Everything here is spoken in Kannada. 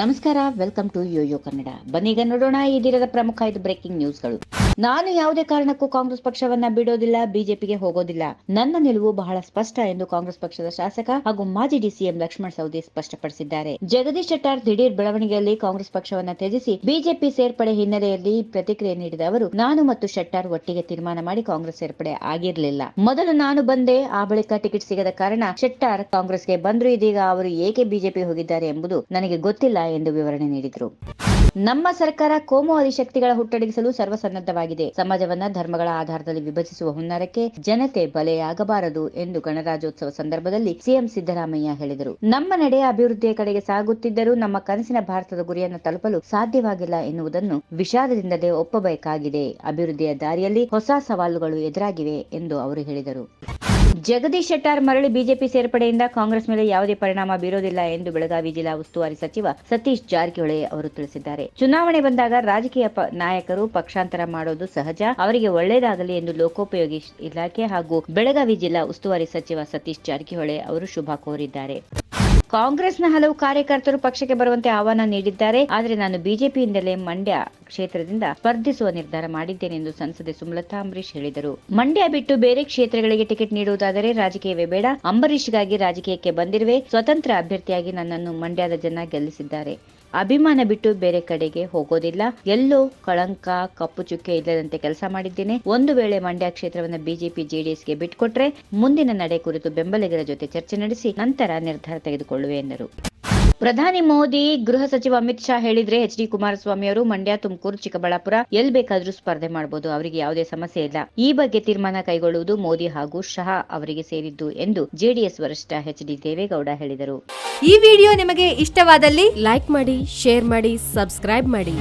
ನಮಸ್ಕಾರ ವೆಲ್ಕಮ್ ಟು ಯೋಯೋ ಕನ್ನಡ ಬನ್ನೀಗ ನೋಡೋಣ ಈ ದಿನದ ಪ್ರಮುಖ ಐದು ಬ್ರೇಕಿಂಗ್ ನ್ಯೂಸ್ಗಳು ನಾನು ಯಾವುದೇ ಕಾರಣಕ್ಕೂ ಕಾಂಗ್ರೆಸ್ ಪಕ್ಷವನ್ನ ಬಿಡೋದಿಲ್ಲ, ಬಿಜೆಪಿಗೆ ಹೋಗೋದಿಲ್ಲ. ನನ್ನ ನಿಲುವು ಬಹಳ ಸ್ಪಷ್ಟ ಎಂದು ಕಾಂಗ್ರೆಸ್ ಪಕ್ಷದ ಶಾಸಕ ಹಾಗೂ ಮಾಜಿ ಡಿಸಿಎಂ ಲಕ್ಷ್ಮಣ್ ಸವದಿ ಸ್ಪಷ್ಟಪಡಿಸಿದ್ದಾರೆ. ಜಗದೀಶ್ ಶೆಟ್ಟಾರ್ ದಿಢೀರ್ ಬೆಳವಣಿಗೆಯಲ್ಲಿ ಕಾಂಗ್ರೆಸ್ ಪಕ್ಷವನ್ನ ತ್ಯಜಿಸಿ ಬಿಜೆಪಿ ಸೇರ್ಪಡೆ ಹಿನ್ನೆಲೆಯಲ್ಲಿ ಪ್ರತಿಕ್ರಿಯೆ ನೀಡಿದ ಅವರು, ನಾನು ಮತ್ತು ಶೆಟ್ಟಾರ್ ಒಟ್ಟಿಗೆ ತೀರ್ಮಾನ ಮಾಡಿ ಕಾಂಗ್ರೆಸ್ ಸೇರ್ಪಡೆ ಆಗಿರಲಿಲ್ಲ. ಮೊದಲು ನಾನು ಬಂದೆ, ಆ ಬಳಿಕ ಟಿಕೆಟ್ ಸಿಗದ ಕಾರಣ ಶೆಟ್ಟಾರ್ ಕಾಂಗ್ರೆಸ್ಗೆ ಬಂದ್ರು. ಇದೀಗ ಅವರು ಏಕೆ ಬಿಜೆಪಿ ಹೋಗಿದ್ದಾರೆ ಎಂಬುದು ನನಗೆ ಗೊತ್ತಿಲ್ಲ ಎಂದು ವಿವರಣೆ ನೀಡಿದರು. ನಮ್ಮ ಸರ್ಕಾರ ಕೋಮು ಶಕ್ತಿಗಳ ಹುಟ್ಟಡಗಿಸಲು ಸರ್ವಸನ್ನದ್ಧವಾಗಿದೆ. ಸಮಾಜವನ್ನ ಧರ್ಮಗಳ ಆಧಾರದಲ್ಲಿ ವಿಭಜಿಸುವ ಹುನ್ನಾರಕ್ಕೆ ಜನತೆ ಬಲೆಯಾಗಬಾರದು ಎಂದು ಗಣರಾಜ್ಯೋತ್ಸವ ಸಂದರ್ಭದಲ್ಲಿ ಸಿಎಂ ಸಿದ್ದರಾಮಯ್ಯ ಹೇಳಿದರು. ನಮ್ಮ ನಡೆ ಅಭಿವೃದ್ಧಿಯ ಕಡೆಗೆ ಸಾಗುತ್ತಿದ್ದರೂ ನಮ್ಮ ಕನಸಿನ ಭಾರತದ ಗುರಿಯನ್ನು ತಲುಪಲು ಸಾಧ್ಯವಾಗಿಲ್ಲ ಎನ್ನುವುದನ್ನು ವಿಷಾದದಿಂದಲೇ ಒಪ್ಪಬೇಕಾಗಿದೆ. ಅಭಿವೃದ್ಧಿಯ ದಾರಿಯಲ್ಲಿ ಹೊಸ ಸವಾಲುಗಳು ಎದುರಾಗಿವೆ ಎಂದು ಅವರು ಹೇಳಿದರು. ಜಗದೀಶ್ ಶೆಟ್ಟಾರ್ ಮರಳಿ ಬಿಜೆಪಿ ಸೇರ್ಪಡೆಯಿಂದ ಕಾಂಗ್ರೆಸ್ ಮೇಲೆ ಯಾವುದೇ ಪರಿಣಾಮ ಬೀರೋದಿಲ್ಲ ಎಂದು ಬೆಳಗಾವಿ ಜಿಲ್ಲಾ ಉಸ್ತುವಾರಿ ಸಚಿವ ಸತೀಶ್ ಜಾರಕಿಹೊಳಿ ಅವರು ತಿಳಿಸಿದ್ದಾರೆ. ಚುನಾವಣೆ ಬಂದಾಗ ರಾಜಕೀಯ ನಾಯಕರು ಪಕ್ಷಾಂತರ ಮಾಡೋದು ಸಹಜ, ಅವರಿಗೆ ಒಳ್ಳೆಯದಾಗಲಿ ಎಂದು ಲೋಕೋಪಯೋಗಿ ಇಲಾಖೆ ಹಾಗೂ ಬೆಳಗಾವಿ ಜಿಲ್ಲಾ ಉಸ್ತುವಾರಿ ಸಚಿವ ಸತೀಶ್ ಜಾರಕಿಹೊಳಿ ಅವರು ಶುಭ ಕೋರಿದ್ದಾರೆ. ಕಾಂಗ್ರೆಸ್ನ ಹಲವು ಕಾರ್ಯಕರ್ತರು ಪಕ್ಷಕ್ಕೆ ಬರುವಂತೆ ಆಹ್ವಾನ ನೀಡಿದ್ದಾರೆ. ಆದರೆ ನಾನು ಬಿಜೆಪಿಯಿಂದಲೇ ಮಂಡ್ಯ ಕ್ಷೇತ್ರದಿಂದ ಸ್ಪರ್ಧಿಸುವ ನಿರ್ಧಾರ ಮಾಡಿದ್ದೇನೆ ಎಂದು ಸಂಸದೆ ಸುಮಲತಾ ಅಂಬರೀಶ್ ಹೇಳಿದರು. ಮಂಡ್ಯ ಬಿಟ್ಟು ಬೇರೆ ಕ್ಷೇತ್ರಗಳಿಗೆ ಟಿಕೆಟ್ ನೀಡುವುದಾದರೆ ರಾಜಕೀಯವೇ ಬೇಡ. ಅಂಬರೀಷ್ಗಾಗಿ ರಾಜಕೀಯಕ್ಕೆ ಬಂದಿರುವೆ. ಸ್ವತಂತ್ರ ಅಭ್ಯರ್ಥಿಯಾಗಿ ನನ್ನನ್ನು ಮಂಡ್ಯದ ಜನ ಗೆಲ್ಲಿಸಿದ್ದಾರೆ. ಅಭಿಮಾನ ಬಿಟ್ಟು ಬೇರೆ ಕಡೆಗೆ ಹೋಗೋದಿಲ್ಲ. ಎಲ್ಲೋ ಕಳಂಕ, ಕಪ್ಪು ಚುಕ್ಕೆ ಇಲ್ಲದಂತೆ ಕೆಲಸ ಮಾಡಿದ್ದೇನೆ. ಒಂದು ವೇಳೆ ಮಂಡ್ಯ ಕ್ಷೇತ್ರವನ್ನು ಬಿಜೆಪಿ, ಜೆಡಿಎಸ್ಗೆ ಬಿಟ್ಕೊಟ್ರೆ ಮುಂದಿನ ನಡೆ ಕುರಿತು ಬೆಂಬಲಿಗರ ಜೊತೆ ಚರ್ಚೆ ನಡೆಸಿ ನಂತರ ನಿರ್ಧಾರ ತೆಗೆದುಕೊಳ್ಳುವೆ ಎಂದರು. ಪ್ರಧಾನಿ ಮೋದಿ, ಗೃಹ ಸಚಿವ ಅಮಿತ್ ಶಾ ಹೇಳಿದ್ರೆ ಎಚ್ ಡಿ ಕುಮಾರಸ್ವಾಮಿ ಅವರು ಮಂಡ್ಯ, ತುಮಕೂರು, ಚಿಕ್ಕಬಳ್ಳಾಪುರ ಎಲ್ ಬೇಕಾದ್ರೂ ಸ್ಪರ್ಧೆ ಮಾಡಬಹುದು ಅವರಿಗೆ ಯಾವುದೇ ಸಮಸ್ಯೆ ಇಲ್ಲ. ಈ ಬಗ್ಗೆ ತೀರ್ಮಾನ ಕೈಗೊಳ್ಳುವುದು ಮೋದಿ ಹಾಗೂ ಶಹಾ ಅವರಿಗೆ ಸೇರಿದ್ದು ಎಂದು ಜೆಡಿಎಸ್ ವರಿಷ್ಠ ಎಚ್ ಡಿ ದೇವೇಗೌಡ ಹೇಳಿದರು. ಈ ವಿಡಿಯೋ ನಿಮಗೆ ಇಷ್ಟವಾದಲ್ಲಿ ಲೈಕ್ ಮಾಡಿ, ಶೇರ್ ಮಾಡಿ, ಸಬ್ಸ್ಕ್ರೈಬ್ ಮಾಡಿ.